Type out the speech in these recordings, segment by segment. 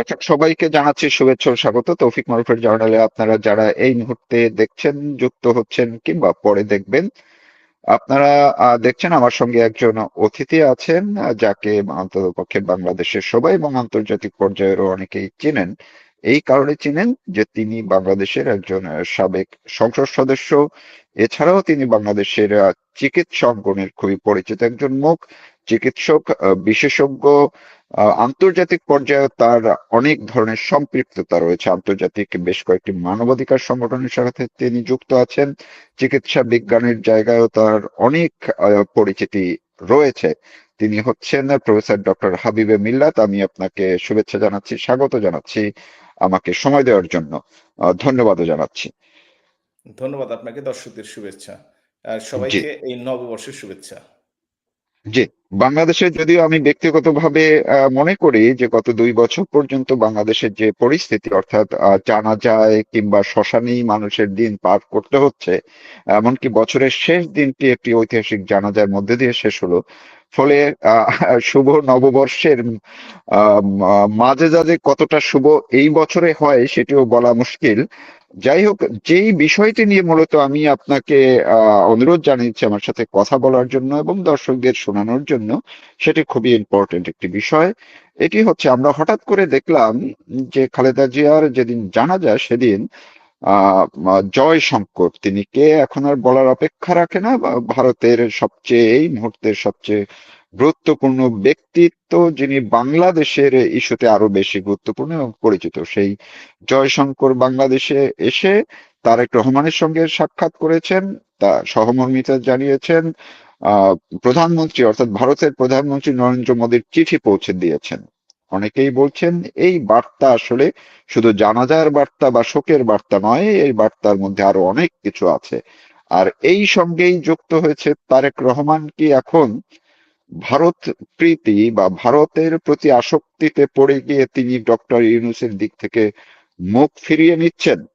দর্শক সবাইকে জানাচ্ছি শুভেচ্ছা স্বাগত। তৌফিক মারুফের জার্নালে আপনারা যারা এই মুহূর্তে দেখছেন, যুক্ত হচ্ছেন কিংবা পরে দেখবেন, আপনারা দেখছেন আমার সঙ্গে একজন অতিথি আছেন, যাকে অন্ততপক্ষে বাংলাদেশের সবাই এবং আন্তর্জাতিক পর্যায়েরও অনেকেই চেনেন। এই কারণে চিনেন যে তিনি বাংলাদেশের একজন সাবেক সংসদ সদস্য। এছাড়াও তিনি বাংলাদেশের চিকিৎসা অঙ্গনের খুবই পরিচিত একজন মুখ, চিকিৎসক বিশেষজ্ঞ আন্তর্জাতিক পর্যায়ে তার অনেক ধরনের সম্পৃক্ততা রয়েছে। আন্তর্জাতিক বেশ কয়েকটি মানবাধিকার সংগঠনের সাথে তিনি যুক্ত আছেন। চিকিৎসা বিজ্ঞানের জায়গায়ও তার অনেক পরিচিতি রয়েছে। তিনি হচ্ছেন প্রফেসর ডক্টর হাবিবে মিল্লাত আমি আপনাকে শুভেচ্ছা জানাচ্ছি স্বাগত জানাচ্ছি আমাকে সময় দেওয়ার জন্য। ধন্যবাদও জানাচ্ছি। ধন্যবাদ আপনাকে দর্শকদের শুভেচ্ছা। আর সবাইকে এই নববর্ষের শুভেচ্ছা। জি। বাংলাদেশে যদিও আমি ব্যক্তিগতভাবে মনে করি যে গত দুই বছর পর্যন্ত বাংলাদেশের যে পরিস্থিতি, অর্থাৎ জানা যায় কিংবা শ্মশানেই মানুষের দিন পার করতে হচ্ছে, এমনকি বছরের শেষ দিনটি একটি ঐতিহাসিক জানাজার মধ্যে দিয়ে শেষ হলো। ফলে শুভ নববর্ষের মাঝে যাতে কতটা শুভ এই বছরে হয় সেটিও বলা মুশকিল। যাই হোক যেই বিষয়টি নিয়ে মূলত আমি আপনাকে অনুরোধ জানিয়েছি আমার সাথে কথা বলার জন্য এবং দর্শকদের শোনানোর জন্য, সেটি খুবই ইম্পর্টেন্ট একটি বিষয়। এটি হচ্ছে, আমরা হঠাৎ করে দেখলাম যে খালেদা জিয়ার যেদিন জানা যায় সেদিন জয় শঙ্কর, তিনি কে এখন আর বলার অপেক্ষা রাখে না ভারতের সবচেয়ে, এই মুহূর্তের সবচেয়ে গুরুত্বপূর্ণ ব্যক্তিত্ব যিনি বাংলাদেশের ইস্যুতে আরও বেশি গুরুত্বপূর্ণ এবং পরিচিত। সেই জয়শঙ্কর বাংলাদেশে এসে তারেক রহমানের সঙ্গে সাক্ষাৎ করেছেন, তা সহমর্মিতা জানিয়েছেন প্রধানমন্ত্রী অর্থাৎ ভারতের প্রধানমন্ত্রী নরেন্দ্র মোদীর চিঠি পৌঁছে দিয়েছেন। অনেকেই বলছেন, এই বার্তা আসলে শুধু জানাজার বার্তা বা শোকের বার্তা নয়, এই বার্তার মধ্যে আরও অনেক কিছু আছে। আর এই সঙ্গেই যুক্ত হয়েছে তারেক রহমান কি এখন ভারত প্রীতি বা ভারতের প্রতি আসক্তিতে পড়ে গিয়ে তিনি ডক্টর ইউনুসের দিক থেকে মুখ ফিরিয়ে নিচ্ছেন?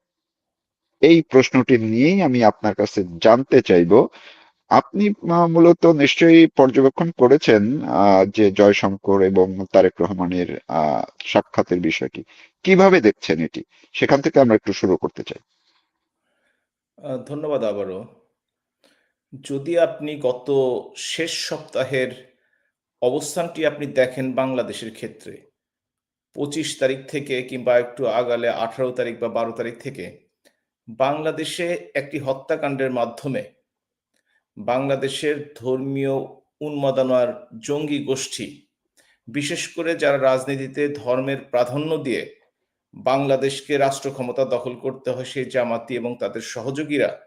এই প্রশ্নটি নিয়েই আমি আপনার কাছে জানতে চাইব। আপনি মূলত নিশ্চয়ই পর্যবেক্ষণ করেছেন যে জয়শঙ্কর এবং তারেক রহমানের সাক্ষাতের বিষয়টি। কীভাবে দেখছেন এটি? সেখান থেকে আমরা একটু শুরু করতে চাই। ধন্যবাদ আবারও। যদি আপনি গত শেষ সপ্তাহের অবস্থানটি আপনি দেখেন বাংলাদেশের ক্ষেত্রে, পঁচিশ তারিখ থেকে কিংবা একটু আগালে আঠারো তারিখ বা বারো তারিখ থেকে বাংলাদেশে একটি হত্যাকাণ্ডের মাধ্যমে বাংলাদেশের ধর্মীয় উন্মাদনার জঙ্গি গোষ্ঠী, বিশেষ করে যারা রাজনীতিতে ধর্মের প্রাধান্য দিয়ে বাংলাদেশকে রাষ্ট্র ক্ষমতা দখল করতে হয় সেই জামাতি এবং তাদের সহযোগীরা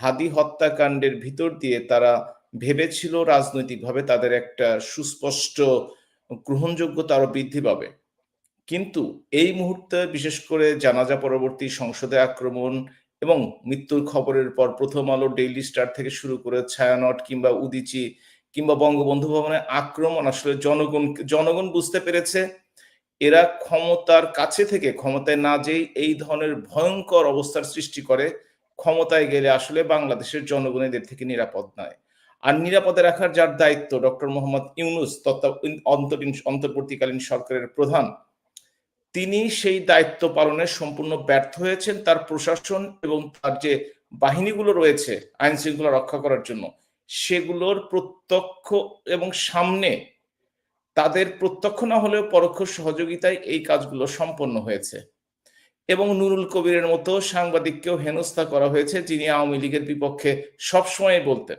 হাদি হত্যাকাণ্ডের ভিতর দিয়ে তারা ভেবেছিল রাজনৈতিকভাবে তাদের একটা সুস্পষ্ট গ্রহণযোগ্যতা আরও বৃদ্ধি পাবে। কিন্তু এই মুহূর্তে বিশেষ করে জানাজা পরবর্তী সংসদে আক্রমণ এবং মৃত্যুর খবরের পর প্রথম আলো ডেইলি স্টার থেকে শুরু করে ছায়ানট কিংবা উদিচি কিংবা বঙ্গবন্ধু ভবনে আক্রমণ আসলে জনগণ জনগণ বুঝতে পেরেছে। এরা ক্ষমতার কাছে থেকে ক্ষমতায় না যেই এই ধরনের ভয়ঙ্কর অবস্থার সৃষ্টি করে। ক্ষমতায় গেলে আসলে বাংলাদেশের জনগণ এদের থেকে নিরাপদ নয়। আর নিরাপদে রাখার যার দায়িত্ব ডক্টর মোহাম্মদ ইউনুস অন্তরীণ অন্তর্বর্তীকালীন সরকারের প্রধান, তিনি সেই দায়িত্ব পালনে সম্পূর্ণ ব্যর্থ হয়েছেন তার প্রশাসন এবং তার যে বাহিনীগুলো রয়েছে আইন শৃঙ্খলা রক্ষা করার জন্য, সেগুলোর প্রত্যক্ষ এবং সামনে তাদের প্রত্যক্ষ না হলেও পরোক্ষ সহযোগিতায় এই কাজগুলো সম্পন্ন হয়েছে। এবং নুরুল কবিরের মতো সাংবাদিককেও হেনস্থা করা হয়েছে, যিনি আওয়ামী লীগের বিপক্ষে সবসময় বলতেন।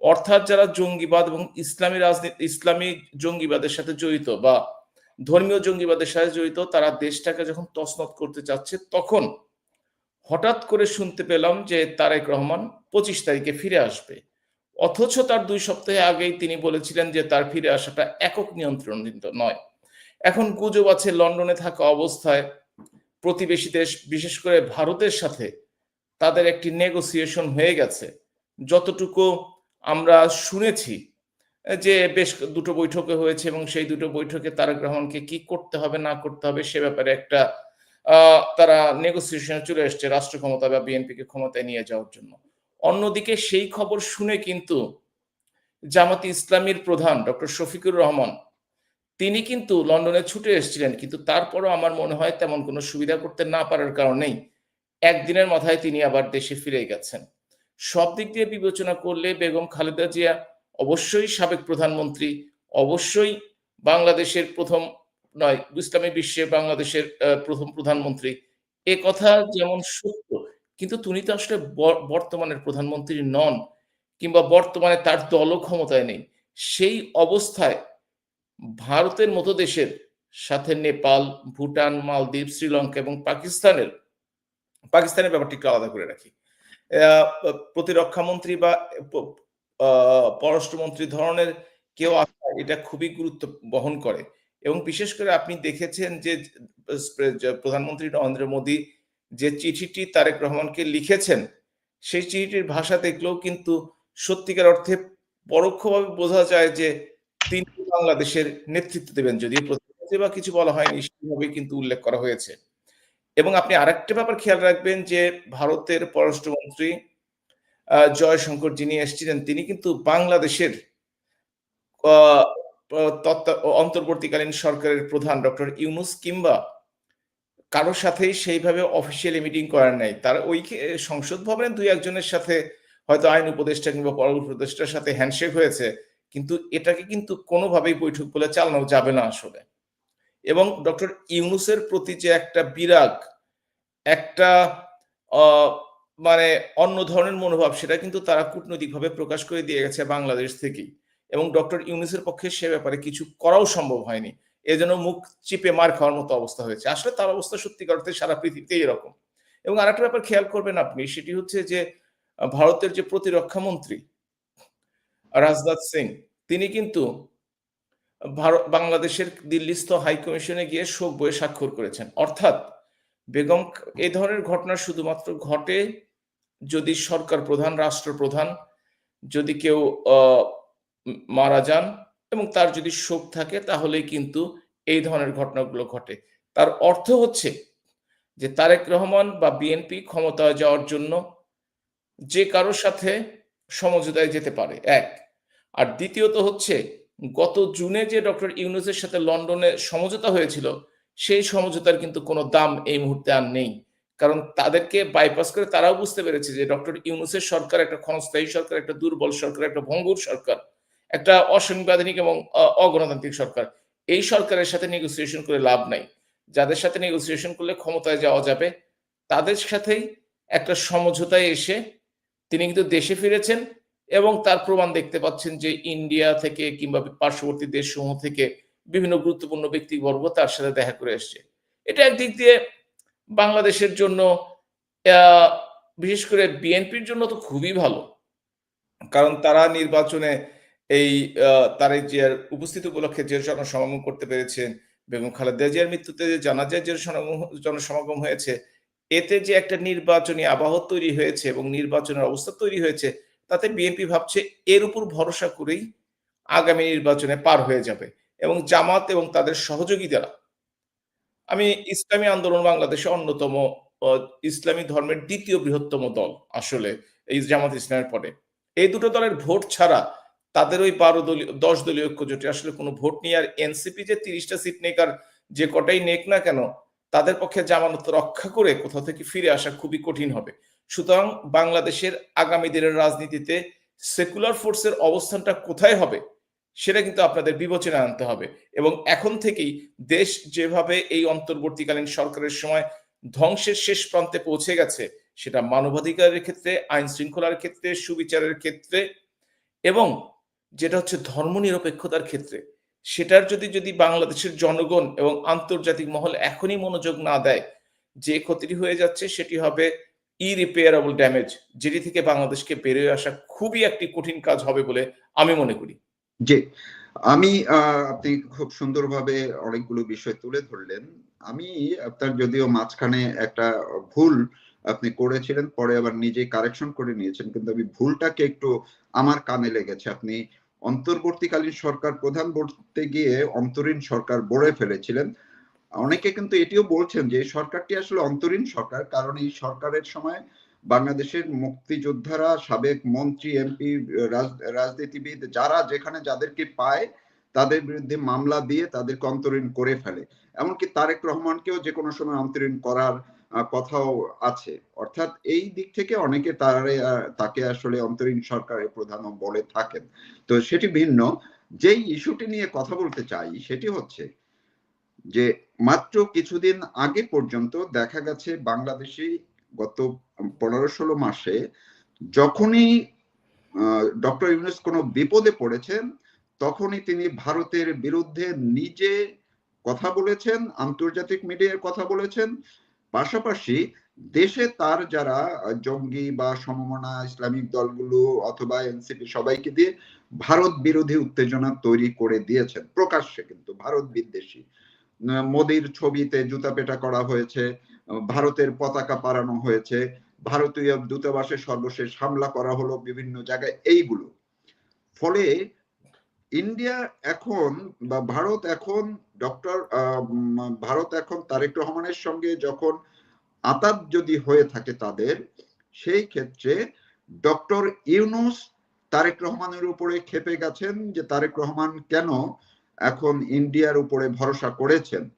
অর্থাৎ যারা জঙ্গিবাদ এবং ইসলামী রাজনীতি, ইসলামী জঙ্গিবাদের সাথে জড়িত বা ধর্মীয় জঙ্গিবাদের সাথে জড়িত, তারা দেশটাকে যখন তছনত করতে চাচ্ছে, তখন হঠাৎ করে শুনতে পেলাম যে তারেক রহমান পঁচিশ তারিখে ফিরে আসবে। অথচ তার দুই সপ্তাহে আগেই তিনি বলেছিলেন যে তার ফিরে আসাটা একক নিয়ন্ত্রণ নয়। এখন গুজব আছে লন্ডনে থাকা অবস্থায়। প্রতিবেশী দেশ, বিশেষ করে ভারতের সাথে তাদের একটি নেগোসিয়েশন হয়ে গেছে। যতটুকু আমরা শুনেছি, যে বেশ দুটো বৈঠকে হয়েছে এবং সেই দুটো বৈঠকে তারেক রহমানকে কি করতে হবে, না করতে হবে, সে ব্যাপারে একটা তারা নেগোসিয়েশনে চলে এসছে রাষ্ট্র ক্ষমতা বা বিএনপিকে ক্ষমতায় নিয়ে যাওয়ার জন্য। অন্যদিকে সেই খবর শুনে কিন্তু জামাতি ইসলামীর প্রধান ডক্টর শফিকুর রহমান তিনি কিন্তু লন্ডনে ছুটে এসেছিলেন, কিন্তু তারপরও আমার মনে হয় তেমন কোনো সুবিধা করতে না পারার কারণেই একদিনের মাথায় তিনি আবার দেশে ফিরে গেছেন। সব দিক দিয়ে বিবেচনা করলে বেগম খালেদা জিয়া অবশ্যই সাবেক প্রধানমন্ত্রী, অবশ্যই বাংলাদেশের প্রথম নয়, ইসলামী বিশ্বে বাংলাদেশের প্রথম প্রধানমন্ত্রী। এ কথা যেমন সত্য, কিন্তু তিনি তো আসলে বর্তমানের প্রধানমন্ত্রী নন, কিংবা বর্তমানে তার দলও ক্ষমতায় নেই। সেই অবস্থায় ভারতের মতো দেশের সাথে নেপাল ভুটান মালদ্বীপ শ্রীলঙ্কা এবং পাকিস্তানের পাকিস্তানের ব্যাপারটি একটু আলাদা করে রাখি। আহ, প্রতিরক্ষা মন্ত্রী বা পররাষ্ট্রমন্ত্রী ধরনের কেউ এটা খুবই গুরুত্ব বহন করে। এবং বিশেষ করে আপনি দেখেছেন যে প্রধানমন্ত্রী নরেন্দ্র মোদী যে চিঠিটি তারেক রহমানকে লিখেছেন সেই চিঠিটির ভাষা দেখলেও কিন্তু সত্যিকার অর্থে পরোক্ষভাবে বোঝা যায় যে তিনি বাংলাদেশের নেতৃত্ব দেবেন যদিও প্রধানমন্ত্রী বা কিছু বলা হয়নি সেভাবে কিন্তু উল্লেখ করা হয়েছে। এবং আপনি আরেকটা ব্যাপার খেয়াল রাখবেন যে ভারতের পররাষ্ট্রমন্ত্রী জয়শঙ্কর যিনি এসেছিলেন, তিনি কিন্তু বাংলাদেশের অন্তর্বর্তীকালীন সরকারের প্রধান ডক্টর ইউনুস কিংবা কারোর সাথেই সেইভাবে অফিসিয়ালি মিটিং করার নাই। তার ওই সংসদ ভবনে দুই একজনের সাথে হয়তো আইন উপদেষ্টা কিংবা পরবর্তী উপদেষ্টার সাথে হ্যান্ডশেক হয়েছে। কিন্তু এটাকে কিন্তু কোনোভাবেই বৈঠক বলে চালানো যাবে না আসলে। এবং ডক্টর ইউনুসের প্রতি যে একটা বিরাগ, একটা মানে অন্য ধরনের মনোভাব, সেটা কিন্তু তারা কূটনৈতিকভাবে প্রকাশ করে দিয়ে গেছে বাংলাদেশ থেকেই। এবং ডক্টর ইউনুসের পক্ষে সে ব্যাপারে কিছু করাও সম্ভব হয়নি। এজন্য মুখ চিপে মার খাওয়ার মতো অবস্থা হয়েছে। আসলে তার অবস্থা সত্যিকার অর্থে সারা পৃথিবীতে এরকম। এবং আরেকটা ব্যাপার খেয়াল করবেন আপনি, সেটি হচ্ছে যে, ভারতের যে প্রতিরক্ষা মন্ত্রী রাজনাথ সিং, তিনি কিন্তু ভারত, বাংলাদেশের দিল্লিস্থ হাই কমিশনে গিয়ে শোক বইয়ে স্বাক্ষর করেছেন। অর্থাৎ বেগম এই ধরনের ঘটনা শুধুমাত্র ঘটে যদি সরকার প্রধান, রাষ্ট্রপ্রধান যদি কেউ মারা যান এবং তার যদি শোক থাকে, তাহলেই কিন্তু এই ধরনের ঘটনাগুলো ঘটে। তার অর্থ হচ্ছে যে তারেক রহমান বা বিএনপি ক্ষমতায় যাওয়ার জন্য যে কারোর সাথে সমঝোতায় যেতে পারে। এক আর দ্বিতীয়ত হচ্ছে, গত জুনে যে ডক্টর ইউনুসের সাথে লন্ডনে সমঝোতা হয়েছিল, সেই সমঝোতার কিন্তু কোনো দাম এই মুহূর্তে আর নেই। কারণ তাদেরকে বাইপাস করে তারাও বুঝতে পেরেছে যে ডক্টর ইউনুসের সরকার একটা ক্ষণস্থায়ী সরকার, একটা দুর্বল সরকার, একটা ভঙ্গুর সরকার, একটা অসাংবিধানিক এবং অগণতান্ত্রিক সরকার। এই সরকারের সাথে নেগোসিয়েশন করে লাভ নাই। যাদের সাথে নেগোসিয়েশন করলে ক্ষমতায় যাওয়া যাবে, তাদের সাথেই একটা সমঝোতায় এসে তিনি কিন্তু দেশে ফিরেছেন। এবং তার প্রমাণ দেখতে পাচ্ছেন যে ইন্ডিয়া থেকে কিংবা পার্শ্ববর্তী দেশসমূহ থেকে বিভিন্ন গুরুত্বপূর্ণ ব্যক্তিবর্গ তার সাথে দেখা করে এসছে। এটা একদিক দিয়ে বাংলাদেশের জন্য বিশেষ করে বিএনপির জন্য তো খুবই ভালো। কারণ তারা নির্বাচনে এই তারেক জিয়ার উপস্থিত উপলক্ষে যে জনসমাগম করতে পেরেছেন, বেগম খালেদা জিয়ার মৃত্যুতে যে জানাজায় যে সমাগম- জনসমাগম হয়েছে, এতে যে একটা নির্বাচনী আবহ তৈরি হয়েছে এবং নির্বাচনের অবস্থা তৈরি হয়েছে তাতে বিএনপি ভাবছে এর উপর ভরসা করেই আগামী নির্বাচনে পার হয়ে যাবে এবং জামাত এবং তাদের সহযোগীরা আমি ইসলামী আন্দোলন বাংলাদেশে অন্যতম ইসলামী ধর্মের দ্বিতীয় বৃহত্তম দল আসলে এই জামাত ইসলামের পরে। এই দুটো দলের ভোট ছাড়া তাদের ওই বারো দলীয়, দশ দলীয় ঐক্য জোটে আসলে কোনো ভোট নিয়ে আর এনসিপি যে তিরিশটা সিট নেক আর যে কটাই নেক না কেন, তাদের পক্ষে জামানত রক্ষা করে কোথাও থেকে ফিরে আসা খুবই কঠিন হবে। সুতরাং বাংলাদেশের আগামী দিনের রাজনীতিতে সেকুলার ফোর্সের অবস্থানটা কোথায় হবে, সেটা কিন্তু আপনাদের বিবেচনায় আনতে হবে। এবং এখন থেকেই দেশ যেভাবে এই অন্তর্বর্তীকালীন সরকারের সময় ধ্বংসের শেষ প্রান্তে পৌঁছে গেছে, সেটা মানবাধিকারের ক্ষেত্রে, আইন শৃঙ্খলার ক্ষেত্রে, সুবিচারের ক্ষেত্রে এবং যেটা হচ্ছে ধর্মনিরপেক্ষতার ক্ষেত্রে, সেটার যদি যদি বাংলাদেশের জনগণ এবং আন্তর্জাতিক মহল এখনই মনোযোগ না দেয়, যে ক্ষতিটি হয়ে যাচ্ছে সেটি হবে ইরিপেয়ারেবল ড্যামেজ যেটি থেকে বাংলাদেশকে বেরিয়ে আসা খুবই একটি কঠিন কাজ হবে বলে আমি মনে করি। জি। আমি আপনি খুব সুন্দরভাবে অনেকগুলো বিষয় তুলে ধরলেন। আমি আপনার যদিও মাঝখানে একটা ভুল আপনি করেছিলেন, পরে আবার নিজে কারেকশন করে নিয়েছেন, কিন্তু আমি ভুলটাকে একটু আমার কানে লেগেছে। আপনি অন্তর্বর্তীকালীন সরকার প্রধান বলতে গিয়ে অন্তরীণ সরকার বলে ফেলেছিলেন। অনেকে কিন্তু এটিও বলছেন যে সরকারটি আসলে অন্তরীণ সরকার, কারণ এই সরকারের সময় বাংলাদেশের মুক্তিযোদ্ধারা, সাবেক মন্ত্রী, এমপি রাজনীতিবিদ যারা যেখানে যাদেরকে পায় তাদের বিরুদ্ধে মামলা দিয়ে তাদেরকে অন্তরীণ করে ফেলে। এমনকি তারেক রহমানকেও যে কোনো সময় অন্তরীণ করার কথাও আছে। অর্থাৎ এই দিক থেকে অনেকে তারে তাকে আসলে অন্তরীণ সরকারের প্রধান বলে থাকেন। তো সেটি ভিন্ন। যেই ইস্যুটি নিয়ে কথা বলতে চাই সেটি হচ্ছে যে মাত্র কিছুদিন আগে পর্যন্ত দেখা গেছে বাংলাদেশে গত পনেরো ষোলো মাসে যখনই ডক্টর ইউনুস কোনো বিপদে পড়েছেন, তখনই তিনি ভারতের বিরুদ্ধে নিজে কথা বলেছেন, আন্তর্জাতিক মিডিয়ায় কথা বলেছেন। পাশাপাশি দেশে তার যারা জঙ্গি বা সমমনা, ইসলামিক দলগুলো অথবা এনসিপি সবাইকে দিয়ে ভারত বিরোধী উত্তেজনা তৈরি করে দিয়েছেন, প্রকাশ্যে কিন্তু ভারত বিদ্বেষী। মোদির ছবিতে জুতা পেটা করা হয়েছে ভারতের পতাকা পারানো হয়েছে, ভারতীয় দূতাবাসে সর্বশেষ হামলা করা হলো বিভিন্ন জায়গায়, এইগুলো। ফলে ইন্ডিয়া এখন বা ভারত এখন ডক্টর ভারত এখন তারেক রহমানের সঙ্গে যখন আতাত যদি হয়ে থাকে তাদের, সেই ক্ষেত্রে ডক্টর ইউনুস তারেক রহমানের উপরে খেপে গেছেন যে তারেক রহমান কেন এখন ইন্ডিয়ার উপরে ভরসা করেছেন।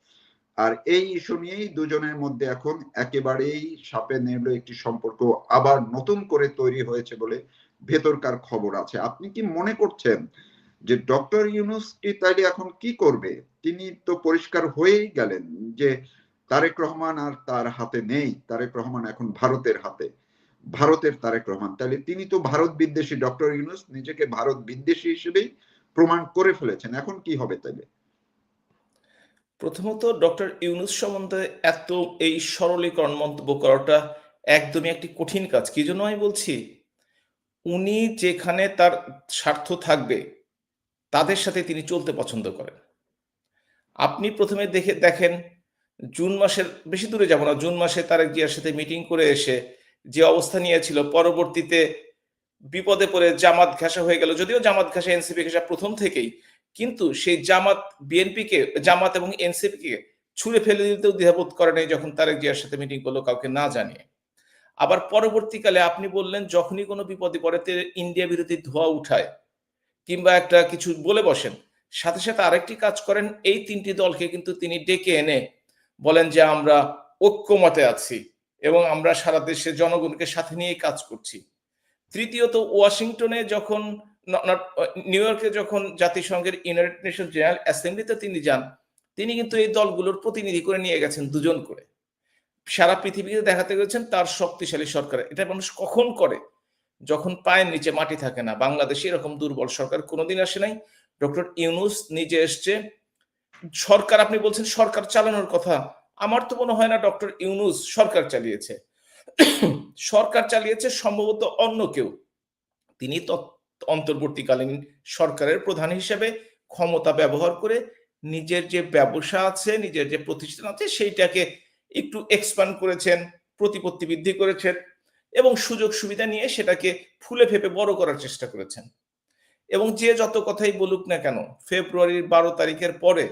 আর এই ইস্যু নিয়েই দুজনের মধ্যে এখন একেবারেই সাপে নেড়ে একটি সম্পর্ক আবার নতুন করে তৈরি হয়েছে বলে ভেতরকার খবর আছে। আপনি কি মনে করছেন যে ডক্টর ইউনুস কি তাইলে এখন কি করবে? তিনি তো পরিষ্কার হয়েই গেলেন যে তারেক রহমান আর তার হাতে নেই। তারেক রহমান এখন ভারতের হাতে। ভারতের তারেক রহমান। তাহলে তিনি তো ভারত বিদ্বেষী। ডক্টর ইউনুস নিজেকে ভারত বিদ্বেষী হিসেবেই প্রমাণ করে ফেলেছেন। এখন কি হবে তাইলে? প্রথমত, ডক্টর ইউনুস সম্বন্ধে এত এই সরলীকরণ মন্তব্য করাটা একদমই একটি কঠিন কাজ। কি জন্য আমি বলছি? উনি যেখানে তার স্বার্থ থাকবে, তাদের সাথে তিনি চলতে পছন্দ করেন। আপনি প্রথমে দেখে, দেখেন, জুন মাসের, বেশি দূরে যাব না, জুন মাসে তারেক জিয়ার সাথে মিটিং করে এসে যে অবস্থা নিয়েছিল, পরবর্তীতে বিপদে পড়ে জামাত ঘেঁষা হয়ে গেল। যদিও জামাত ঘেঁষা এনসিপি ঘেঁষা প্রথম থেকেই, কিন্তু সেই জামাত বিএনপিকে, জামাত এবং এনসিপিকে ছুঁড়ে ফেলে দিতেও দ্বিধাবোধ করে নাই যখন তারেক জিয়ার সাথে মিটিং করল কাউকে না জানিয়ে। আবার পরবর্তীকালে আপনি বললেন, যখনই কোনো বিপদে পড়ে ইন্ডিয়া বিরোধী ধোয়া উঠায়, কিংবা একটা কিছু বলে বসেন, সাথে সাথে আরেকটি কাজ করেন, এই তিনটি দলকে কিন্তু তিনি ডেকে এনে বলেন যে, আমরা ঐক্যমতে আছি এবং আমরা সারা দেশে জনগণকে সাথে নিয়ে কাজ করছি। তৃতীয়ত ওয়াশিংটনে যখন নিউ ইয়র্কে যখন জাতিসংঘের ইউনাইটেড নেশন জেনারেল অ্যাসেম্বলিতে তিনি যান, তিনি কিন্তু এই দলগুলোর প্রতিনিধি করে নিয়ে গেছেন দুজন করে। সারা পৃথিবীতে দেখাতে গেছেন তার শক্তিশালী সরকার। এটা মানুষ কখন করে? যখন পায়ের নিচে মাটি থাকে না। বাংলাদেশে এরকম দুর্বল সরকার কোনোদিন আসে নাই। ডক্টর ইউনুস নিজে এসছে। সরকার, আপনি বলছেন সরকার চালানোর কথা। আমার তো মনে হয় না ডক্টর ইউনুস সরকার চালিয়েছে। সরকার চালিয়েছে, সম্ভবত অন্য কেউ। তিনি অন্তর্বর্তীকালীন সরকারের প্রধান হিসেবে ক্ষমতা ব্যবহার করে নিজের যে ব্যবসা আছে, নিজের যে প্রতিষ্ঠান আছে, সেইটাকে একটু এক্সপান্ড করেছেন, প্রতিপত্তি বৃদ্ধি করেছেন এবং সুযোগ সুবিধা নিয়ে সেটাকে ফুলে ফেপে বড় করার চেষ্টা করেছেন। এবং যে যত কথাই বলুক না কেন, ফেব্রুয়ারির বারো তারিখের পরে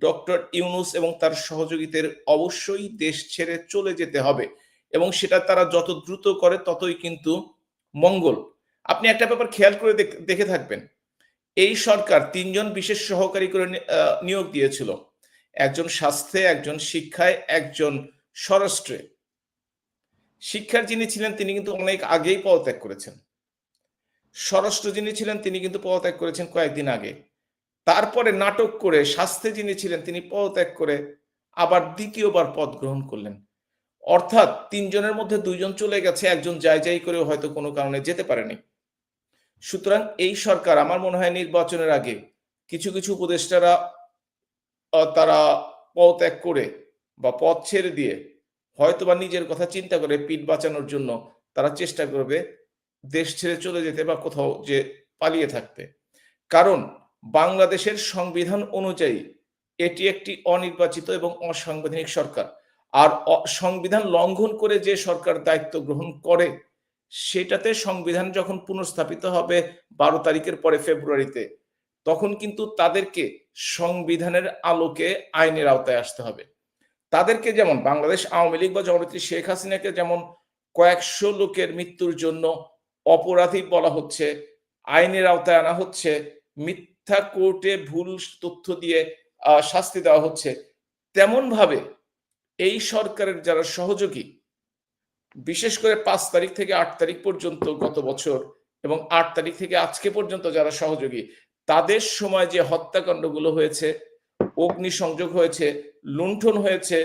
ডক্টর ইউনুস এবং তার সহযোগীদের অবশ্যই দেশ ছেড়ে চলে যেতে হবে। এবং সেটা তারা যত দ্রুত করে ততই কিন্তু মঙ্গল। আপনি একটা ব্যাপার খেয়াল করে দেখে থাকবেন। এই সরকার তিনজন বিশেষ সহকারী করে নিয়োগ দিয়েছিল। একজন স্বাস্থ্যে, একজন শিক্ষায়, একজন স্বরাষ্ট্রে। শিক্ষার যিনি ছিলেন, তিনি কিন্তু অনেক আগেই পদত্যাগ করেছেন। স্বরাষ্ট্র যিনি ছিলেন, তিনি কিন্তু পদত্যাগ করেছেন কয়েকদিন আগে। তারপরে নাটক করে স্বাস্থ্যে যিনি ছিলেন, তিনি পদত্যাগ করে আবার দ্বিতীয়বার পদ গ্রহণ করলেন। অর্থাৎ তিনজনের মধ্যে দুইজন চলে গেছে, একজন যাই যাই করে হয়তো কোনো কারণে যেতে পারেনি। সুতরাং এই সরকার আমার মনে হয় নির্বাচনের আগে কিছু কিছু উপদেষ্টারা তারা পদত্যাগ করে বা পথ ছেড়ে দিয়ে হয়তো বা নিজের কথা চিন্তা করে পিঠ বাঁচানোর জন্য তারা চেষ্টা করবে দেশ ছেড়ে চলে যেতে বা কোথাও যে পালিয়ে থাকতে। কারণ বাংলাদেশের সংবিধান অনুযায়ী এটি একটি অনির্বাচিত এবং অসাংবিধানিক সরকার। আর সংবিধান লঙ্ঘন করে যে সরকার দায়িত্ব গ্রহণ করে, সেটাতে সংবিধান যখন পুনঃস্থাপিত হবে বারো তারিখের পরে ফেব্রুয়ারিতে, তখন কিন্তু তাদেরকে সংবিধানের আলোকে আইনের আওতায় আসতে হবে। তাদেরকে যেমন বাংলাদেশ আওয়ামী লীগ বা জননেত্রী শেখ হাসিনাকে যেমন কয়েকশো লোকের মৃত্যুর জন্য অপরাধী বলা হচ্ছে, আইনের আওতায় আনা হচ্ছে, মিথ্যা কোর্টে ভুল তথ্য দিয়ে শাস্তি দেওয়া হচ্ছে তেমন ভাবে এই সরকারের যারা সহযোগী, বিশেষ করে পাঁচ তারিখ থেকে আট তারিখ পর্যন্ত গত বছর এবং আট তারিখ থেকে আজকে পর্যন্ত যারা সহযোগী, তাদের সময় যে হত্যাকাণ্ডগুলো হয়েছে, অগ্নিসংযোগ হয়েছে, লুণ্ঠন হয়েছে,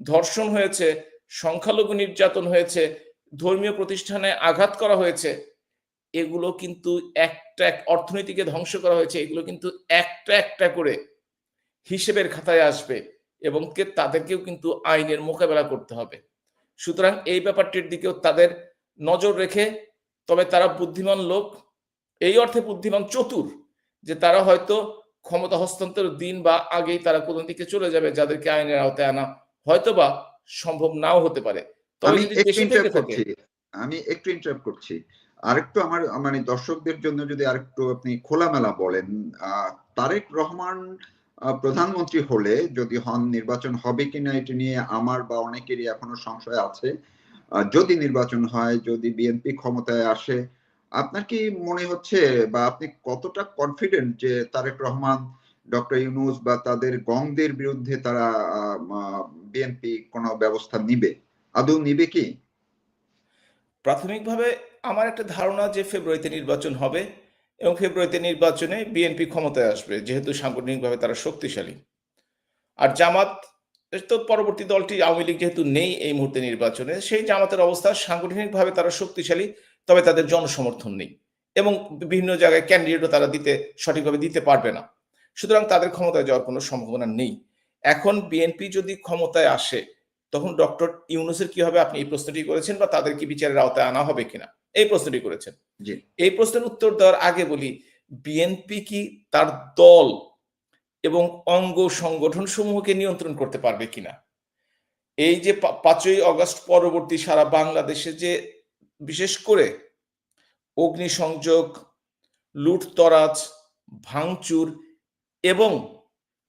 ধর্ষণ হয়েছে, সংখ্যালঘু নির্যাতন হয়েছে, ধর্মীয় প্রতিষ্ঠানে আঘাত করা হয়েছে, এগুলো কিন্তু একটা এক অর্থনীতিকে ধ্বংস করা হয়েছে, এগুলো কিন্তু একটা একটা করে হিসেবের খাতায় আসবে। এবং কে তাদেরকেও কিন্তু আইনের মোকাবেলা করতে হবে। সুতরাং এই ব্যাপারটির দিকেও তাদের নজর রেখে তবে তারা বুদ্ধিমান লোক এই অর্থে বুদ্ধিমান চতুর যে তারা হয়তো ক্ষমতা হস্তান্তর দিন বা আগেই তারা কোন দিকে চলে যাবে যাদেরকে আইনের আওতায় আনা হয়তোবা সম্ভব নাও হতে পারে। তবে আমি একটু ইন্টারাপ্ট করছি আমি একটু ইন্টারাপ্ট করছি। আরেকটু আমার মানে দর্শকদের জন্য যদি আরেকটু আপনি খোলামেলা বলেন আহ, তারেক রহমান প্রধানমন্ত্রী হলে যদি হন, নির্বাচন হবে কিনা এটি নিয়ে আমার বা অনেকেরই এখনও সংশয় আছে। যদি নির্বাচন হয়, যদি বিএনপি ক্ষমতায় আসে, আপনার কি মনে হচ্ছে বা আপনি কতটা কনফিডেন্ট যে তারেক রহমান, ডক্টর ইউনুস বা তাদের গংদের বিরুদ্ধে তারা বিএনপি কোনো ব্যবস্থা নিবে? আদৌ নিবে কি? প্রাথমিকভাবে আমার একটা ধারণা যে ফেব্রুয়ারিতে নির্বাচন হবে এবং ফেব্রুয়ারিতে নির্বাচনে বিএনপি ক্ষমতায় আসবে, যেহেতু সাংগঠনিকভাবে তারা শক্তিশালী। আর জামাত, তো পরবর্তী দলটি আওয়ামী লীগ যেহেতু নেই এই মুহূর্তে নির্বাচনে, সেই জামাতের অবস্থা সাংগঠনিকভাবে তারা শক্তিশালী, তবে তাদের জনসমর্থন নেই এবং বিভিন্ন জায়গায় ক্যান্ডিডেটও তারা দিতে, সঠিকভাবে দিতে পারবে না। সুতরাং তাদের ক্ষমতায় যাওয়ার কোনো সম্ভাবনা নেই। এখন বিএনপি যদি ক্ষমতায় আসে, তখন ডক্টর ইউনুসের কি হবে? আপনি এই প্রশ্নটি করেছেন বা তাদের কি বিচারের আওতায় আনা হবে কিনা? এই প্রশ্নটি করেছেন। জি। এই প্রশ্নের উত্তর দেওয়ার আগে বলি বিএনপি কি তার দল এবং অঙ্গ সংগঠন সমূহকে নিয়ন্ত্রণ করতে পারবে কিনা? এই যে পাঁচই অগস্ট পরবর্তী সারা বাংলাদেশে যে বিশেষ করে অগ্নিসংযোগ লুটতরাজ ভাঙচুর এবং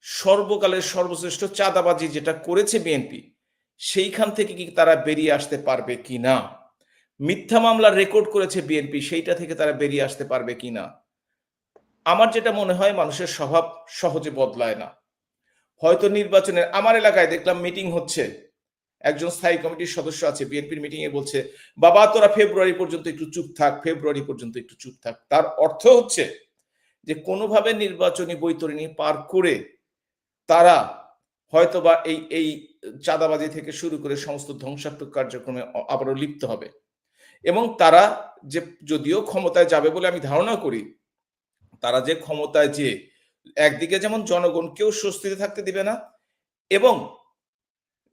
সর্বকালের সর্বশ্রেষ্ঠ চাঁদাবাজি যেটা করেছে বিএনপি সেইখান থেকে কি তারা বেরিয়ে আসতে পারবে কি না মিথ্যা মামলা রেকর্ড করেছে বিএনপি সেইটা থেকে তারা বেরিয়ে আসতে পারবে কি না আমার যেটা মনে হয়, মানুষের স্বভাব সহজে বদলায় না। হয়তো নির্বাচনের, আমার এলাকায় দেখলাম মিটিং হচ্ছে। একজন স্থায়ী কমিটির সদস্য আছে বিএনপির মিটিং এ বলছে, বাবা, তোরা ফেব্রুয়ারি পর্যন্ত একটু চুপ থাক, ফেব্রুয়ারি পর্যন্ত একটু চুপ থাক। তার অর্থ হচ্ছে যে কোনোভাবে নির্বাচনী বৈতরণী পার করে তারা হয়তোবা এই এই চাঁদাবাজি থেকে শুরু করে সমস্ত ধ্বংসাত্মক কার্যক্রমে আবারও লিপ্ত হবে। এবং তারা যে, যদিও ক্ষমতায় যাবে বলে আমি ধারণা করি, তারা যে ক্ষমতায় যে, একদিকে যেমন জনগণকেও স্বস্তিতে থাকতে দিবে না এবং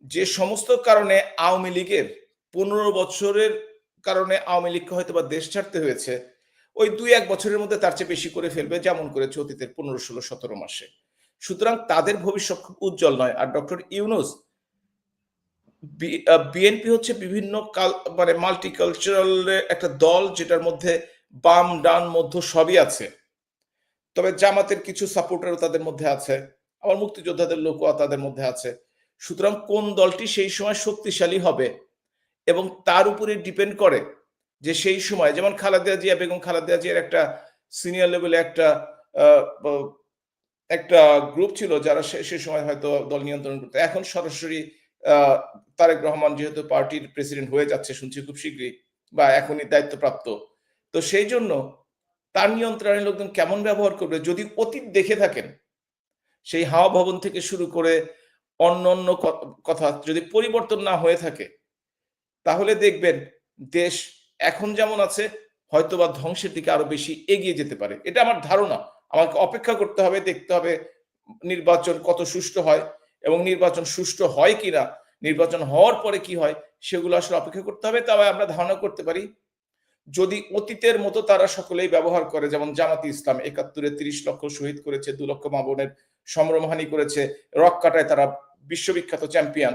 যে সমস্ত কারণে আওয়ামী লীগের পনেরো বছরের কারণে আওয়ামী লীগকে হয়তো বা দেশ ছাড়তে হয়েছে, ওই দুই এক বছরের মধ্যে তার চেয়ে বেশি করে ফেলবে যেমন করেছে অতীতের পনেরো, ষোলো, সতেরো মাসে। সুতরাং তাদের ভবিষ্যৎ খুব উজ্জ্বল নয়। আর ডক্টর ইউনুস বিএনপি হচ্ছে বিভিন্ন কাল মানে মাল্টিকালচারাল একটা দল যেটার মধ্যে বাম, ডান, মধ্য সবই আছে। তবে জামাতের কিছু সাপোর্টারও তাদের মধ্যে আছে, আবার মুক্তিযোদ্ধাদের লোকও তাদের মধ্যে আছে। সুতরাং কোন দলটি সেই সময় শক্তিশালী হবে এবং তার উপরে ডিপেন্ড করে যে সেই সময়, যেমন খালেদা জিয়া, বেগম খালেদা জিয়ার একটা সিনিয়র লেভেলে একটা একটা গ্রুপ ছিল যারা সে সময় হয়তো দল নিয়ন্ত্রণ করতো। এখন সরাসরি তারেক রহমান যেহেতু পার্টির প্রেসিডেন্ট হয়ে যাচ্ছে, শুনছি খুব শীঘ্রই, বা এখনই দায়িত্বপ্রাপ্ত। তো সেই জন্য তার নিয়ন্ত্রণের লোকজন কেমন ব্যবহার করবে? যদি অতীত দেখে থাকেন, সেই হাওয়া ভবন থেকে শুরু করে অন্য অন্য কথা যদি পরিবর্তন না হয়ে থাকে, তাহলে দেখবেন দেশ এখন যেমন আছে, হয়তোবা ধ্বংসের দিকে আরও বেশি এগিয়ে যেতে পারে। এটা আমার ধারণা। আমাকে অপেক্ষা করতে হবে, দেখতে হবে নির্বাচন কত সুষ্ঠু হয়। এবং নির্বাচন সুষ্ঠু হয় কিনা, নির্বাচন হওয়ার পরে কি হয়, সেগুলো আসলে অপেক্ষা করতে হবে। তবে আমরা ধারণা করতে পারি, যদি অতীতের মতো তারা সকলেই ব্যবহার করে, যেমন জামাতি ইসলাম একাত্তরে তিরিশ লক্ষ শহীদ করেছে, দু লক্ষ মা বোনের সম্ভ্রমহানি করেছে, রক কাটায় তারা বিশ্ববিখ্যাত চ্যাম্পিয়ন,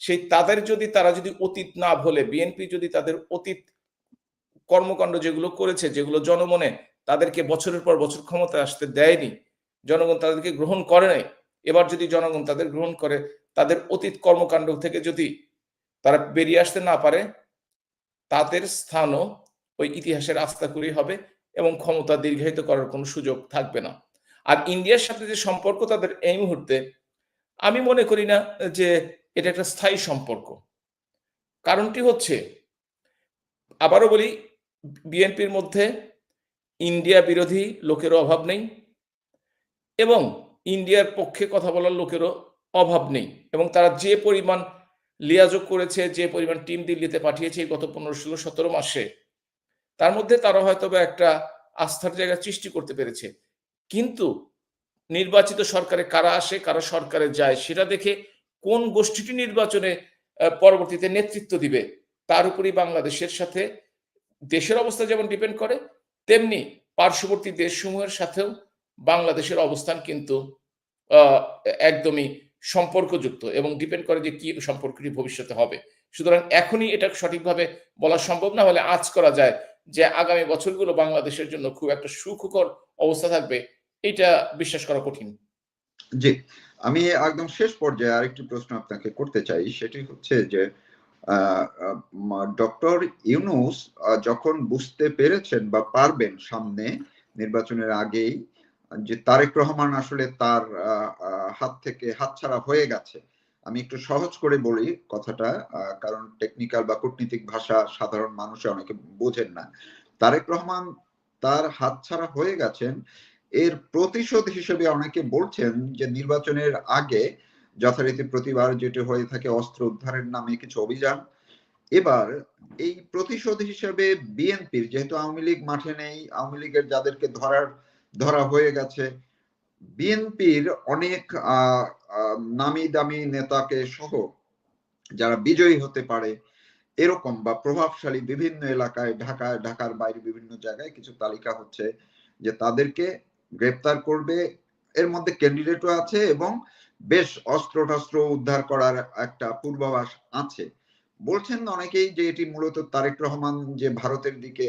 সেই তাদের যদি তারা যদি অতীত না ভোলে বিএনপি যদি তাদের অতীত কর্মকাণ্ড যেগুলো করেছে, যেগুলো জনমনে তাদেরকে বছরের পর বছর ক্ষমতায় আসতে দেয়নি, জনগণ তাদেরকে গ্রহণ করে নাই এবার যদি জনগণ তাদের গ্রহণ করে, তাদের অতীত কর্মকাণ্ড থেকে যদি তারা বেরিয়ে আসতে না পারে, তাদের স্থানও ওই ইতিহাসের আস্থা করেই হবে এবং ক্ষমতা দীর্ঘায়িত করার কোনো সুযোগ থাকবে না। আর ইন্ডিয়ার সাথে যে সম্পর্ক তাদের এই মুহূর্তে, আমি মনে করি না যে এটা একটা স্থায়ী সম্পর্ক। কারণটি হচ্ছে, আবারও বলি, বিএনপির মধ্যে ইন্ডিয়া বিরোধী লোকেরও অভাব নেই এবং ইন্ডিয়ার পক্ষে কথা বলার লোকেরও অভাব নেই এবং তারা যে পরিমাণ লিয়াযোগ করেছে, যে পরিমাণ টিম দিল্লিতে পাঠিয়েছে গত পনেরো, ষোলো, সতেরো মাসে, তার মধ্যে তারা হয়তো একটা আস্থার জায়গা সৃষ্টি করতে পেরেছে। কিন্তু নির্বাচিত সরকারে কারা আসে, কারা সরকারে যায়, সেটা দেখে কোন গোষ্ঠীটি নির্বাচনে পরবর্তীতে নেতৃত্ব দিবে, তার উপরই বাংলাদেশের সাথে দেশের অবস্থা যেমন ডিপেন্ড করে, তেমনি পার্শ্ববর্তী দেশসমূহের সাথেও বাংলাদেশের অবস্থান কিন্তু একদমই সম্পর্কযুক্ত এবং ডিপেন্ড করে যে কি সম্পর্কটি ভবিষ্যতে হবে। সুতরাং এখনই এটা সঠিকভাবে বলা সম্ভব না হলে আজ করা যায় যে আগামী বছরগুলো বাংলাদেশের জন্য খুব একটা সুখকর অবস্থা থাকবে, এটা বিশ্বাস করা কঠিন। জি, আমি একদম শেষ পর্যায়ে আরেকটি প্রশ্ন আপনাকে করতে চাই, সেটি হচ্ছে যে ডক্টর ইউনুস যখন বুঝতে পেরেছেন বা পারবেন সামনে নির্বাচনের আগেই যে তারেক রহমান আসলে তার হাত থেকে হাতছাড়া হয়ে গেছে। আমি একটু সহজ করে বলি কথাটা কারণ টেকনিক্যাল বা কূটনীতিক ভাষা সাধারণ মানুষে অনেকে বোঝেন না। তারেক রহমান তার হাতছাড়া হয়ে গেছেন, এর প্রতিশোধ হিসেবে অনেকে বলছেন যে নির্বাচনের আগে যথারীতি প্রতিবার যেটি হয়ে থাকে অস্ত্র উদ্ধারের নামে কিছু অভিযান। এবার এই প্রতিশোধ হিসেবে বিএনপির, যেহেতু আওয়ামী লীগ মাঠে নেই, আওয়ামী লীগের যাদেরকে ধরার ধরা হয়ে গেছে। বিএনপির অনেক নামি দামি নেতাকে সহ যারা বিজয়ী হতে পারে, এরকম বা প্রভাবশালী বিভিন্ন এলাকায়, ঢাকায়, ঢাকার বাইরে বিভিন্ন জায়গায় কিছু তালিকা হচ্ছে যে তাদেরকে গ্রেপ্তার করবে। এর মধ্যে ক্যান্ডিডেটও আছে এবং বেশ অস্ত্র টস্ত্র উদ্ধার করার একটা পূর্বাভাস আছে। বলছেন অনেকেই যে এটি মূলত তারেক রহমান যে ভারতের দিকে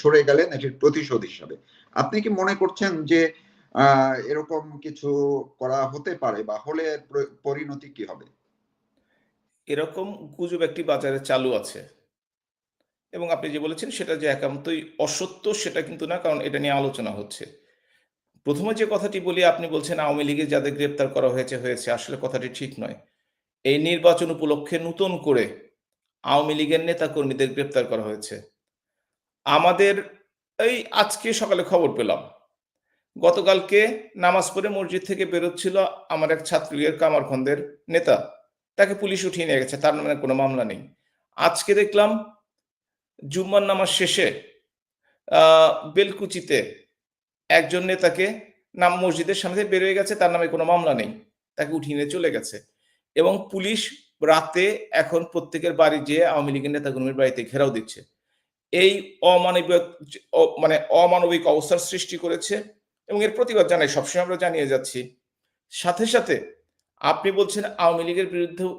সরে গেলেন, এটির প্রতিশোধ হিসাবে। আপনি কি মনে করছেন যে এরকম কিছু করা হতে পারে বা হলে পরিণতি কি হবে? এরকম গুজব একটি বাজারে চালু আছে। এবং আপনি যে বলেছেন সেটা যে একান্তই অসত্য সেটা কিন্তু না, কারণ এটা নিয়ে আলোচনা হচ্ছে। প্রথমে যে কথাটি বলি, আপনি বলছেন আওয়ামী লীগের যাদের গ্রেপ্তার করা হয়েছে হয়েছে, আসলে কথাটি ঠিক নয়। এই নির্বাচন উপলক্ষে নতুন করে আওয়ামী লীগের নেতা কর্মীদের গ্রেপ্তার করা হয়েছে। আমাদের এই আজকে সকালে খবর পেলাম। গতকালকে নামাজ পড়ে মসজিদ থেকে বেরোচ্ছিল আমার এক ছাত্রলীগের কামারখন্দের নেতা। তাকে পুলিশ উঠিয়ে নিয়ে গেছে, তার নামে কোনো মামলা নেই। আজকে দেখলাম জুম্মার নামাজ শেষে বেলকুচিতে একজন নেতাকে নাম মসজিদের সামনে বেরোয় গেছে, তার নামে কোনো মামলা নেই। তাকে উঠিয়ে নিয়ে চলে গেছে এবং পুলিশ রাতে এখন প্রত্যেকের বাড়ি যেয়ে আওয়ামী লীগের নেতাকর্মীর বাড়িতে ঘেরাও দিচ্ছে। এই অমানবিক মানে অমানবিক অবস্থার সৃষ্টি করেছে এবং এর প্রতিবাদ জানাই। সবসময় আমরা জানিয়ে যাচ্ছি। সাথে সাথে আপনি বলছেন আওয়ামী লীগের বিরুদ্ধেও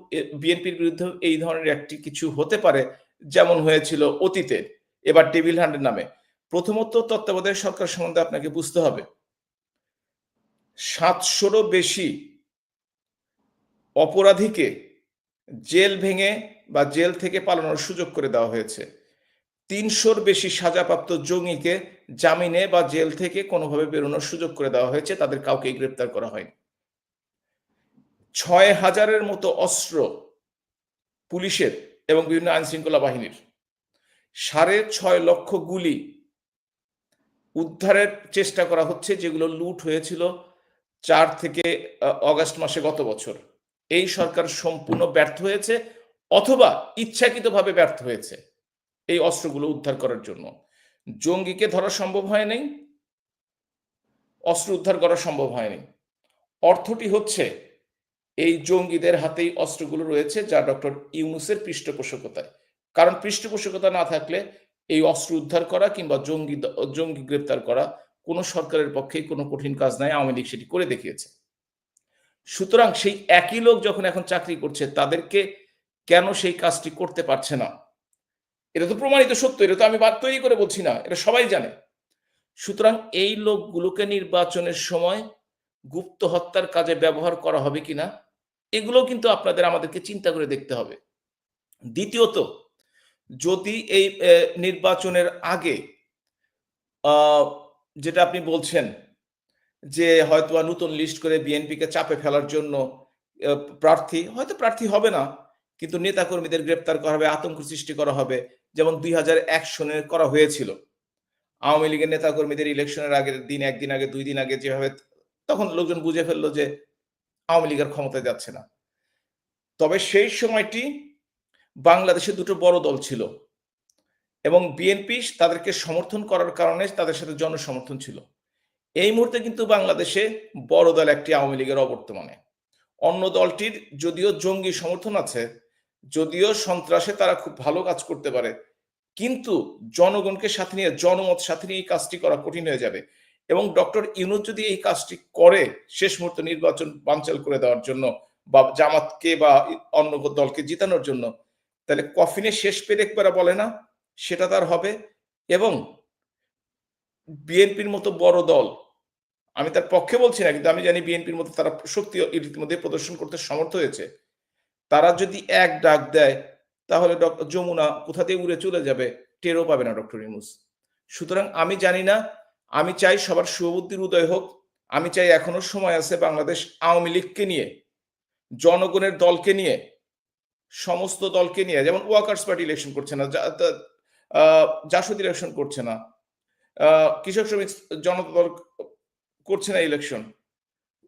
বিএনপির বিরুদ্ধেও এই ধরনের একটি কিছু হতে পারে, যেমন হয়েছিল অতীতে, এবার টেবিল হ্যান্ডের নামে। প্রথমত তত্ত্বাবধায়ক সরকার সম্বন্ধে আপনাকে বুঝতে হবে। সাতশোরও বেশি অপরাধীকে জেল ভেঙে বা জেল থেকে পালানোর সুযোগ করে দেওয়া হয়েছে। তিনশোর বেশি সাজাপ্রাপ্ত জঙ্গিকে জামিনে বা জেল থেকে কোনোভাবে বেরোনোর সুযোগ করে দেওয়া হয়েছে, তাদের কাউকে গ্রেপ্তার করা হয়নি। ছয় হাজারের মতো অস্ত্র পুলিশের এবং বিভিন্ন আইন শৃঙ্খলা বাহিনীর। সাড়ে ছয় লক্ষ গুলি উদ্ধারের চেষ্টা করা হচ্ছে, যেগুলো লুট হয়েছিল চার থেকে অগাস্ট মাসে গত বছর। এই সরকার সম্পূর্ণ ব্যর্থ হয়েছে অথবা ইচ্ছাকৃতভাবে ব্যর্থ হয়েছে। এই অস্ত্রগুলো উদ্ধার করার জন্য। জঙ্গিকে ধরা সম্ভব হয়নি অস্ত্র উদ্ধার করা সম্ভব হয়নি অর্থটি হচ্ছে, এই জঙ্গিদের হাতেই অস্ত্রগুলো রয়েছে যা ডক্টর ইউনুসের পৃষ্ঠপোষকতায়। কারণ পৃষ্ঠপোষকতা না থাকলে এই অস্ত্র উদ্ধার করা কিংবা জঙ্গি জঙ্গি গ্রেপ্তার করা কোনো সরকারের পক্ষেই কোনো কঠিন কাজ নাই, আওয়ামী লীগ সেটি করে দেখিয়েছে। সুতরাং সেই একই লোক যখন এখন চাকরি করছে, তাদেরকে কেন সেই কাজটি করতে পারছে না? এটা তো প্রমাণিত সত্য, এটা তো আমি বাদ তৈরি করে বলছি না, এটা সবাই জানে। সুতরাং এই লোকগুলোকে নির্বাচনের সময় গুপ্ত হত্যার কাজে ব্যবহার করা হবে কিনা এগুলো কিন্তু আপনাদের আমাদেরকে চিন্তা করে দেখতে হবে। দ্বিতীয়ত, যদি এই নির্বাচনের আগে যেটা আপনি বলছেন, যে হয়তো নতুন লিস্ট করে বিএনপিকে চাপে ফেলার জন্য প্রার্থী, হয়তো প্রার্থী হবে না, কিন্তু নেতাকর্মীদের গ্রেপ্তার করা হবে, আতঙ্ক সৃষ্টি করা হবে যেমন দুই হাজার এক সনে করা হয়েছিল। আওয়ামী লীগের নেতাকর্মীদের ইলেকশনের আগের দিন, একদিন আগে, দুই দিন আগে যেভাবে, তখন লোকজন বুঝে ফেলল যে আওয়ামী লীগের ক্ষমতায় যাচ্ছে না। তবে সেই সময়টি বাংলাদেশে দুটো বড় দল ছিল এবং বিএনপি তাদেরকে সমর্থন করার কারণে তাদের সাথে জনসমর্থন ছিল। এই মুহূর্তে কিন্তু বাংলাদেশে বড় দল একটি আওয়ামী লীগের অবর্তমানে। অন্য দলটির যদিও জঙ্গি সমর্থন আছে, যদিও সন্ত্রাসে তারা খুব ভালো কাজ করতে পারে কিন্তু জনগণকে সাথে নিয়ে, জনমত সাথে নিয়ে এই কাজটি করা কঠিন হয়ে যাবে। এবং ডক্টর ইউনুস যদি এই কাজটি করে, শেষ মুহূর্তে নির্বাচন বানচাল করে দেওয়ার জন্য বা জামাতকে বা অন্য দলকে জিতানোর জন্য, তাহলে কফিনে শেষ পেরেক পেরা বলে না, সেটা তার হবে। এবং বিএনপির মতো বড় দল, আমি তার পক্ষে বলছি না, কিন্তু আমি জানি বিএনপির মতো তারা শক্তি ইতিমধ্যে প্রদর্শন করতে সমর্থ হয়েছে। তারা যদি এক ডাক দেয় তাহলে যমুনা কোথাতে উড়ে চলে যাবে? টেরও পাবে না ডক্টর ইউনুস। সুতরাং আমি জানি না, আমি চাই সবার শুভবুদ্ধির উদয় হোক। আমি চাই এখনও সময় আছে বাংলাদেশ আওয়ামী লীগকে নিয়ে, জনগণের দলকে নিয়ে, সমস্ত দলকে নিয়ে, যেমন ওয়ার্কার্স পার্টি ইলেকশন করছে না জাসদ ইলেকশন করছে না কৃষক শ্রমিক জনতা দল করছে না ইলেকশন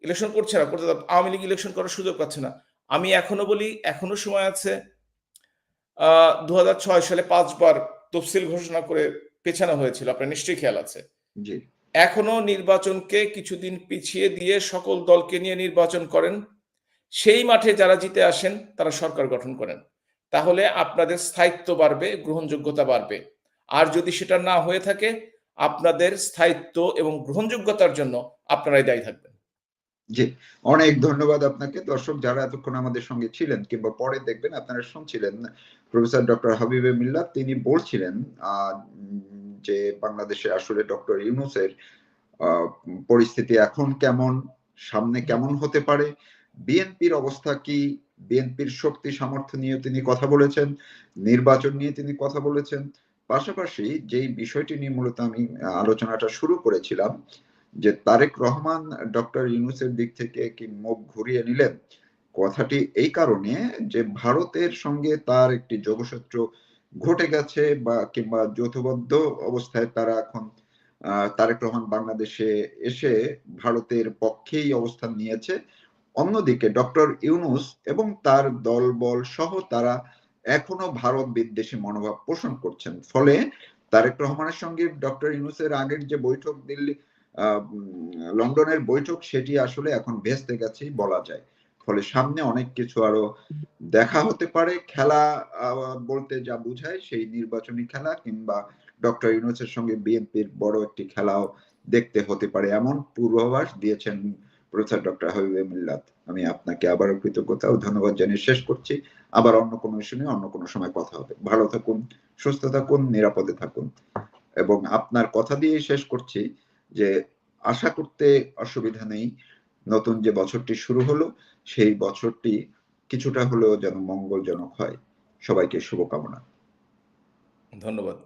ইলেকশন করছে না, করতে আওয়ামী লীগ ইলেকশন করার সুযোগ পাচ্ছে না। আমি এখনও বলি, এখনও সময় আছে দু হাজার ছয় সালে পাঁচবার তফসিল ঘোষণা করে পেছানো হয়েছিল। আপনার নিশ্চয়ই খেয়াল আছে। জি। এখনও নির্বাচনকে কিছুদিন পিছিয়ে দিয়ে সকল দলকে নিয়ে নির্বাচন করেন। সেই মাঠে যারা জিতে আসেন তারা সরকার গঠন করেন। তাহলে আপনাদের স্থায়িত্ব বাড়বে গ্রহণযোগ্যতা বাড়বে। আর যদি সেটা না হয়ে থাকে আপনাদের স্থায়িত্ব এবং গ্রহণযোগ্যতার জন্য আপনারাই দায়ী থাকবেন। জি, অনেক ধন্যবাদ আপনাকে। দর্শক যারা এতক্ষণ আমাদের সঙ্গে ছিলেন কিংবা পরে দেখবেন, আপনারা শুনছিলেন প্রফেসর ডক্টর হাবিবে মিল্লা তিনি বলছিলেন যে বাংলাদেশে আসলে ডক্টর ইউনুসের পরিস্থিতি এখন কেমন, সামনে কেমন হতে পারে, বিএনপির অবস্থা কি, বিএনপির শক্তি সামর্থ্য নিয়ে তিনি কথা বলেছেন, নির্বাচন নিয়ে তিনি কথা বলেছেন। পাশাপাশি যেই বিষয়টি নিয়ে মূলত আমি আলোচনাটা শুরু করেছিলাম যে তারেক রহমান, ডক্টর ইউনুসের দিক থেকে কি মুখ ঘুরিয়ে নিলেন? কথাটি এই কারণে যে ভারতের সঙ্গে তার একটি যোগসূত্র ঘটে গেছে বা কিংবা যৌথবদ্ধ অবস্থায় তারা এখন তারেক রহমান বাংলাদেশে এসে ভারতের পক্ষেই অবস্থান নিয়েছে। অন্যদিকে ডক্টর ইউনুস এবং তার দলবল সহ তারা এখনও ভারত বিদ্বেষী মনোভাব পোষণ করছেন। ফলে তারেক রহমানের সঙ্গে ডক্টর ইউনুসের আগের যে বৈঠক দিল্লি লন্ডনের বৈঠক সেটি আসলে এখন ভেস্তে গেছেই বলা যায়। ফলে সামনে অনেক কিছু আরও দেখা হতে পারে। খেলা বলতে যা বুঝায় সেই নির্বাচনী খেলা কিংবা ডক্টর ইউনুসের সঙ্গে বিএনপির বড় একটি খেলাও দেখতে হতে পারে। এমন পূর্বাভাস দিয়েছেন প্রফেসর ডক্টর হাবিবে মিল্লাত আমি আপনাকে আবারও কৃতজ্ঞতা ও ধন্যবাদ জানিয়ে শেষ করছি। আবার অন্য কোনো ইস্যু নিয়ে অন্য কোনো সময় কথা হবে। ভালো থাকুন, সুস্থ থাকুন, নিরাপদে থাকুন। এবং আপনার কথা দিয়ে শেষ করছি। যে আশা করতে অসুবিধা নেই। নতুন যে বছরটি শুরু হলো, সেই বছরটি কিছুটা হলেও যেন মঙ্গলজনক হয়। সবাইকে শুভকামনা। ধন্যবাদ।